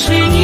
тишине.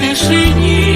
тишині.